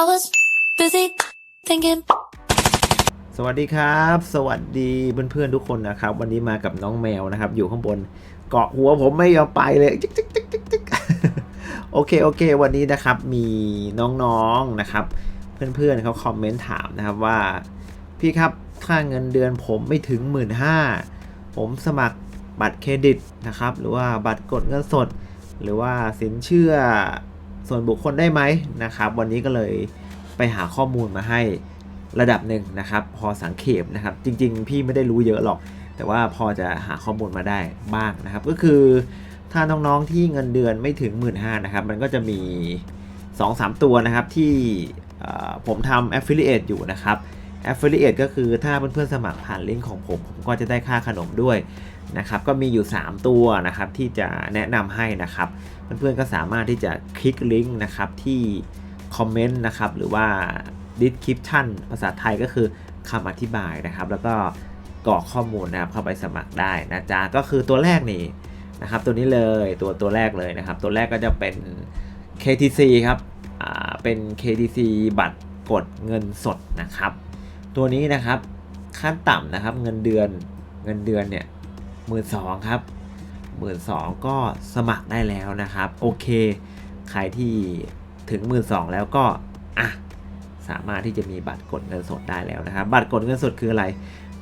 I was busy thinking. สวัสดีครับ สวัสดีเพื่อนๆทุกคนนะครับ วันนี้มากับน้องแมวนะครับ อยู่ข้างบนเกาะหัวผมไม่ยอมไปเลยจิกจิกจิกจิกจิกโอเคโอเค วันนี้นะครับมีน้องๆนะครับ เพื่อนๆเขาคอมเมนต์ถามนะครับว่า พี่ครับค่าเงินเดือนผมไม่ถึง 1 5ื่นผมสมัครบัตรเครดิตนะครับ หรือว่าบัตรกดเงินสด หรือว่าสินเชื่อ ส่วนบุคคลได้ไหมนะครับ วันนี้ก็เลยไปหาข้อมูลมาให้ระดับหนึ่งนะครับ พอสังเขปนะครับ จริง ๆ พี่ไม่ได้รู้เยอะหรอก แต่ว่าพอจะหาข้อมูลมาได้บ้างนะครับ ก็คือถ้าน้องๆที่เงินเดือนไม่ถึง 1 5ื่นนะครับ มันก็จะมี 2-3 ตัวนะครับที่ผมทำ affiliate อยู่นะครับ affiliate ก็คือถ้าเพื่อนๆสมัครผ่านลิงก์ของผม ผมก็จะได้ค่าขนมด้วยนะครับก็มีอยู่ 3 ตัวนะครับที่จะแนะนำให้นะครับ เพื่อนๆก็สามารถที่จะคลิกลิงก์นะครับที่คอมเมนต์นะครับหรือว่า description ภาษาไทยก็คือคำอธิบายนะครับ แล้วก็กรอกข้อมูลนะครับเข้าไปสมัครได้นะจ๊ะก็คือตัวแรกนี่นะครับตัวนี้เลยตัวตัวแรกเลยนะครับ ตัวแรกก็จะเป็น KTC ครับอ่าเป็น KTC บัตรกดเงินสดนะครับ ตัวนี้นะครับขั้นต่ำนะครับเงินเดือนเงินเดือนเนี่ยหมื่นสองครับหมื่นสองก็สมัครได้แล้วนะครับ โอเค ใครที่ถึงหมื่นสองแล้วก็อะสามารถที่จะมีบัตรกดเงินสดได้แล้วนะครับ บัตรกดเงินสดคืออะไร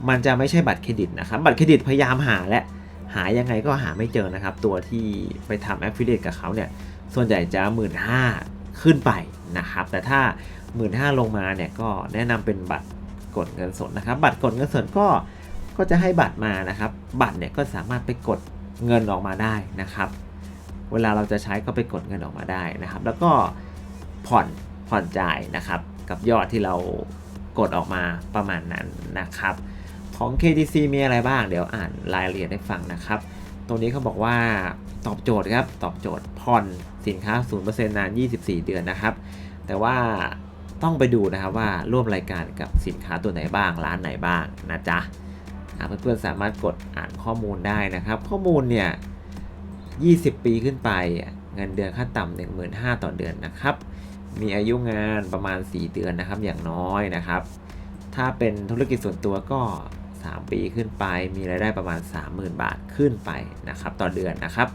มันจะไม่ใช่บัตรเครดิตนะครับ บัตรเครดิตพยายามหาและหายังไงก็หาไม่เจอนะครับ ตัวที่ไปทำแอฟฟิเ a t e กับเขาเนี่ย ส่วนใหญ่จะหมื่นห้าขึ้นไปนะครับ แต่ถ้าหมื่นห้าลงมาเนี่ยก็แนะนำเป็นบัตร กดเงินสดนะครับ บัตรกดเงินสดก็ก็จะให้บัตรมานะครับ บัตรเนี่ยก็สามารถไปกดเงินออกมาได้นะครับ เวลาเราจะใช้ก็ไปกดเงินออกมาได้นะครับ แล้วก็ผ่อนผ่อนจ่ายนะครับ กับยอดที่เรากดออกมาประมาณนั้นนะครับ ของ KTC มีอะไรบ้างเดี๋ยวอ่านรายละเอียดให้ฟังนะครับ ตรงนี้เขาบอกว่าตอบโจทย์ครับตอบโจทย์ผ่อนสินค้า 0%นาน 24 เดือนนะครับ แต่ว่า ต้องไปดูนะครับว่าร่วมรายการกับสินค้าตัวไหนบ้าง ร้านไหนบ้างนะจ๊ะเพื่อนๆสามารถกดอ่านข้อมูลได้นะครับ ข้อมูลเนี่ย 20 ปีขึ้นไปเงินเดือนขั้นต่ำ15,000 ต่อเดือนนะครับ มีอายุงานประมาณ 4 เดือนนะครับอย่างน้อยนะครับ ถ้าเป็นธุรกิจส่วนตัวก็ 3 ปีขึ้นไป มีรายได้ประมาณ 30,000 บาทขึ้นไปนะครับ ต่อเดือนนะครับ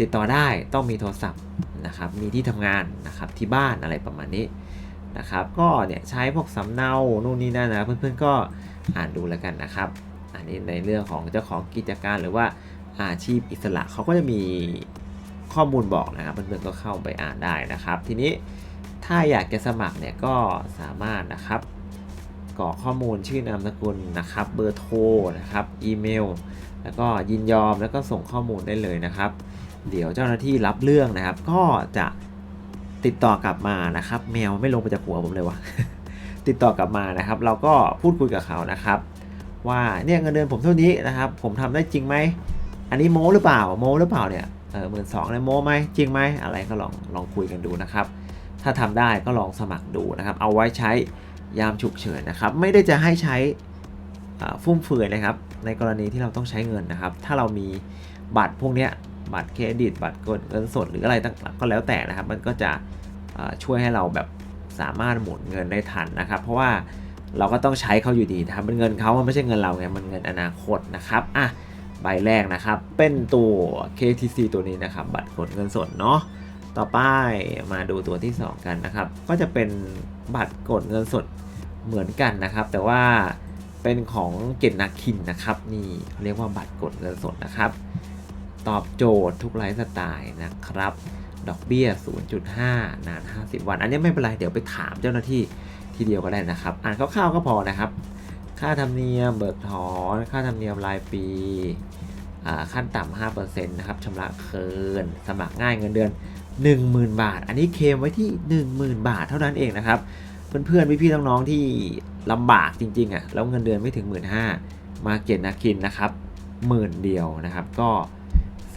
ติดต่อได้ต้องมีโทรศัพท์นะครับ มีที่ทำงานนะครับที่บ้านอะไรประมาณนี้ นะครับ ก็เนี่ยใช้พวกสำเนานู่นนี่นั่นนะเพื่อนๆก็อ่านดูแล้วกันนะครับ อันนี้ในเรื่องของเจ้าของกิจการหรือว่าอาชีพอิสระเขาก็จะมีข้อมูลบอกนะครับเพื่อนๆก็เข้าไปอ่านได้นะครับ ทีนี้ถ้าอยากจะสมัครเนี่ยก็สามารถนะครับกรอกข้อมูลชื่อนามสกุลนะครับ เบอร์โทรนะครับอีเมล แล้วก็ยินยอมแล้วก็ส่งข้อมูลได้เลยนะครับ เดี๋ยวเจ้าหน้าที่รับเรื่องนะครับ ก็จะ ติดต่อกลับมานะครับ แมวไม่ลงไปจากหัวผมเลยวะติดต่อกลับมานะครับ เราก็พูดคุยกับเขานะครับ ว่าเนี่ยเงินเดือนผมเท่านี้นะครับ ผมทำได้จริงไหมอันนี้โม้หรือเปล่าโม้หรือเปล่าเนี่ยเออหมื่นสองเนี่ยโม้ไหมจริงไหมอะไรก็ลองลองคุยกันดูนะครับ ถ้าทำได้ก็ลองสมัครดูนะครับ เอาไว้ใช้ยามฉุกเฉินนะครับ ไม่ได้จะให้ใช้อ่าฟุ่มเฟือยนะครับ ในกรณีที่เราต้องใช้เงินนะครับ ถ้าเรามีบัตรพวกเนี้ย บัตรเครดิต บัตรกดเงินสดหรืออะไรต่างๆก็แล้วแต่นะครับ มันก็จะช่วยให้เราแบบสามารถหมุนเงินได้ทันนะครับ เพราะว่าเราก็ต้องใช้เขาอยู่ดีนะครับเป็นเงินเขามันไม่ใช่เงินเราไงมันเงินอนาคตนะครับอะใบแรกนะครับ เป็นตัว KTC ตัวนี้นะครับ บัตรกดเงินสดเนาะต่อไปมาดูตัวที่ 2 กันนะครับ ก็จะเป็นบัตรกดเงินสดเหมือนกันนะครับ แต่ว่าเป็นของเกตนาคินนะครับ นี่เรียกว่าบัตรกดเงินสดนะครับ ตอบโจทย์ทุกไลฟ์สไตล์นะครับ ดอกเบี้ย 0.5 นาน 50 วัน อันนี้ไม่เป็นไร เดี๋ยวไปถามเจ้าหน้าที่ทีเดียวก็ได้นะครับ อ่านคร่าวๆก็พอนะครับ ค่าธรรมเนียมเบิกถอน ค่าธรรมเนียมรายปีขั้นต่ำ5%นะครับชำระเกิน สมัครง่ายเงินเดือน 10,000 บาท อันนี้เคมไว้ที่ 10,000 บาทเท่านั้นเองนะครับ เพื่อนๆพี่ๆน้องๆที่ลำบากจริงๆอะแล้วเงินเดือนไม่ถึง 1 5ื่นมาเกียรตินาคินนะครับหมื่นเดียวนะครับ ก็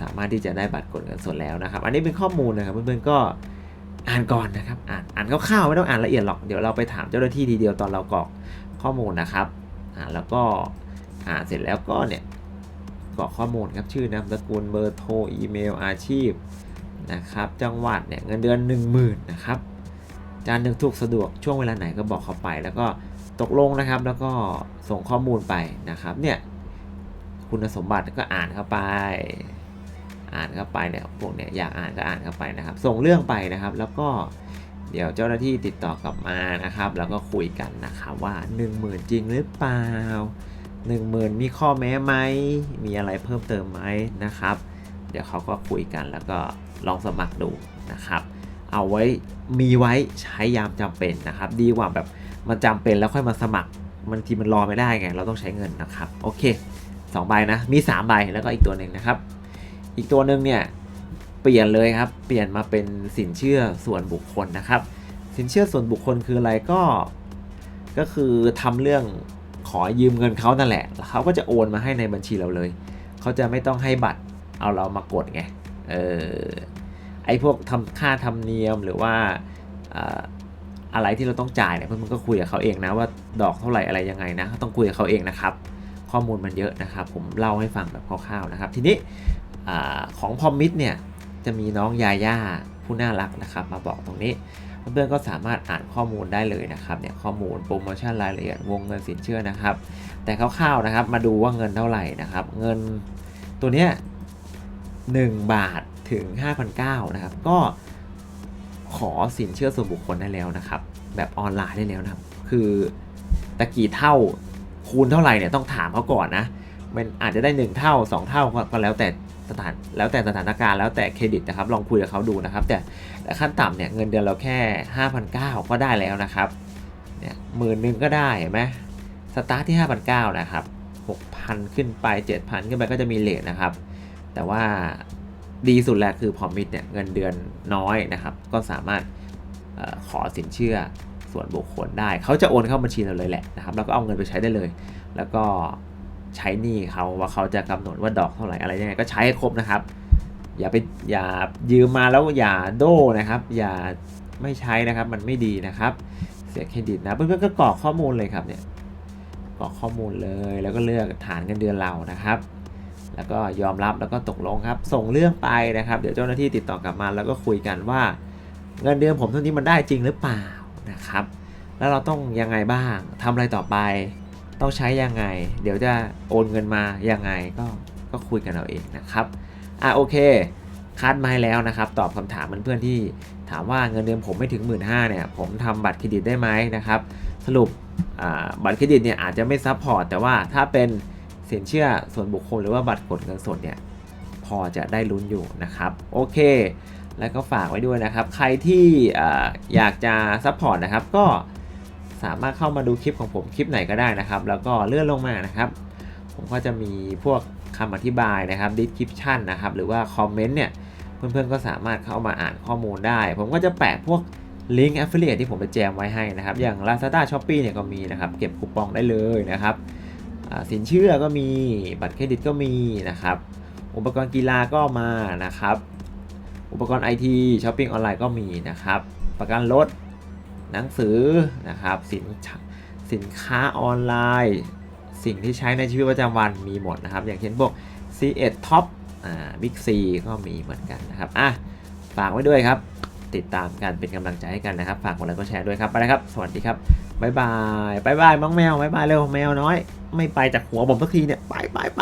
สามารถที่จะได้บัตรกดเงินสดแล้วนะครับ อันนี้เป็นข้อมูลนะครับเพื่อนๆก็อ่านก่อนนะครับ อ่านอ่านคร่าวๆไม่ต้องอ่านละเอียดหรอกเดี๋ยวเราไปถามเจ้าหน้าที่ทีเดียวตอนเรากรอกข้อมูลนะครับอ่าแล้วก็อ่านเสร็จแล้วก็เนี่ยกรอกข้อมูลครับชื่อนามสกุลเบอร์โทรอีเมลอาชีพนะครับจังหวัดเนี่ยเงินเดือน 10,000นะครับจานหนึ่งถูกสะดวกช่วงเวลาไหนก็บอกเขาไป แล้วก็ตกลงนะครับ แล้วก็ส่งข้อมูลไปนะครับเนี่ยคุณสมบัติก็อ่านเข้าไป อ่านเข้าไปเนี่ยพวกเนี่ยอยากอ่านก็อ่านเข้าไปนะครับ ส่งเรื่องไปนะครับ แล้วก็เดี๋ยวเจ้าหน้าที่ติดต่อกลับมานะครับ แล้วก็คุยกันนะครับว่า 1 0,000 จริงหรือเปล่า 10,000 มีข้อแม้ไหมมีอะไรเพิ่มเติมไหมนะครับ เดี๋ยวเขาก็คุยกันแล้วก็ลองสมัครดูนะครับ เอาไว้มีไว้ใช้ยามจำเป็นนะครับ ดีกว่าแบบมันจำเป็นแล้วค่อยมาสมัครมันทีมันรอไม่ได้ไง เราต้องใช้เงินนะครับ โอเคสองใบนะมี 3 ใบแล้วก็อีกตัวหนึ่งนะครับ อีกตัวหนึ่งเนี่ยเปลี่ยนเลยครับ เปลี่ยนมาเป็นสินเชื่อส่วนบุคคลนะครับ สินเชื่อส่วนบุคคลคืออะไรก็ ก็คือทำเรื่องขอยืมเงินเขานั่นแหละแล้วเขาก็จะโอนมาให้ในบัญชีเราเลย เขาจะไม่ต้องให้บัตรเอาเรามากดไง เออ ไอพวกทำค่าธรรมเนียมหรือว่าอะไรที่เราต้องจ่ายเนี่ยเพื่อนๆก็คุยกับเขาเองนะว่าดอกเท่าไหร่อะไรยังไงนะต้องคุยกับเขาเองนะครับ ข้อมูลมันเยอะนะครับ ผมเล่าให้ฟังแบบคร่าวๆนะครับ ทีนี้ อของพอมมิดเนี่ยจะมีน้องยาย่าผู้น่ารักนะครับ มาบอกตรงนี้เพื่อนๆก็สามารถอ่านข้อมูลได้เลยนะครับเนี่ยข้อมูลโปรโมชั่นรายละเอียดวงเงินสินเชื่อนะครับ แต่คร่าวๆนะครับมาดูว่าเงินเท่าไหร่นะครับ เงินตัวเนี้ย1บาทถึง 5,900นะครับ ก็ขอสินเชื่อส่วนบุคคลได้แล้วนะครับ แบบออนไลน์ได้แล้วนะครับ คือตะกี้เท่าคูณเท่าไหร่เนี่ยต้องถามเขาก่อนนะมันอาจจะได้ 1 เท่า 2 เท่าก็แล้วแต่ สถานแล้วแต่สถานการณ์แล้วแต่เครดิตนะครับลองคุยกับเขาดูนะครับ แต่ขั้นต่ำเนี่ยเงินเดือนเราแค่ 5,900 ก็ได้แล้วนะครับเนี่ยหมื่นหนึ่งก็ได้เห็นไหมสตาร์ทที่ 5,900 นะครับ 6,000 ขึ้นไป 7,000 ขึ้นไปก็จะมีเลทนะครับ แต่ว่าดีสุดแหละคือพอมิดเนี่ยเงินเดือนน้อยนะครับ ก็สามารถออขอสินเชื่อส่วนบุคคลได้ เขาจะโอนเข้าบัญชีเราเลยแหละนะครับ แล้วก็เอาเงินไปใช้ได้เลย แล้วก็ ใช้หนี้เขาว่าเขาจะกำหนดว่าดอกเท่าไหร่อะไรยังไงก็ใช้ให้ครบนะครับ อย่าไปอย่ายืมมาแล้วอย่าโด้นะครับ อย่าไม่ใช้นะครับมันไม่ดีนะครับ เสียเครดิตนะเพื่อนๆก็กรอกข้อมูลเลยครับเนี่ยกรอกข้อมูลเลยแล้วก็เลือกฐานเงินเดือนเรานะครับ แล้วก็ยอมรับแล้วก็ตกลงครับ ส่งเรื่องไปนะครับ เดี๋ยวเจ้าหน้าที่ติดต่อกลับมา แล้วก็คุยกันว่าเงินเดือนผมเท่านี้มันได้จริงหรือเปล่านะครับ แล้วเราต้องยังไงบ้างทำอะไรต่อไป ต้องใช้ยังไง เดี๋ยวจะโอนเงินมายังไงก็ก็คุยกันเอาเองนะครับอะโอเคคัดมาให้แล้วนะครับ ตอบคำถามเพื่อนๆที่ถามว่าเงินเดือนผมไม่ถึง 1 5ื่นเนี่ยผมทำบัตรเครดิตได้ไหมนะครับสรุปบัตรเครดิตเนี่ยอาจจะไม่ซัพพอร์ตแต่ว่าถ้าเป็นสินเชื่อส่วนบุคคลหรือว่าบัตรกดเงินสดเนี่ยพอจะได้ลุ้นอยู่นะครับโอเค แล้วก็ฝากไว้ด้วยนะครับ ใครที่ออยากจะซัพพอร์ตนะครับก็ สามารถเข้ามาดูคลิปของผมคลิปไหนก็ได้นะครับ แล้วก็เลื่อนลงมานะครับ ผมก็จะมีพวกคำอธิบายนะครับ description นะครับ หรือว่าคอมเมนต์เนี่ย เพื่อนๆก็สามารถเข้ามาอ่านข้อมูลได้ ผมก็จะแปะพวกลิงก์ affiliate ที่ผมไปแจมไว้ให้นะครับ อย่าง Lazada Shopee เนี่ยก็มีนะครับ เก็บคูปองได้เลยนะครับ สินเชื่อก็มี บัตรเครดิตก็มีนะครับ อุปกรณ์กีฬาก็มานะครับ อุปกรณ์ไอทีช้อปปิ้งออนไลน์ก็มีนะครับ ประกันรถ หนังสือนะครับสินสินค้าออนไลน์ สิ่งที่ใช้ในชีวิตประจำวันมีหมดนะครับ อย่างเช่นพวก C1 Top อ่า Big C ก็มีเหมือนกันนะครับอะฝากไว้ด้วยครับ ติดตามกันเป็นกำลังใจให้กันนะครับ ฝากกดไลค์กดแชร์ด้วยครับไปเลยครับ สวัสดีครับบ๊ายบายบายบายมังแมวบ๊ายบายเร็วแมวน้อย ไม่ไปจากหัวผมสักทีเนี่ย ไปไปไป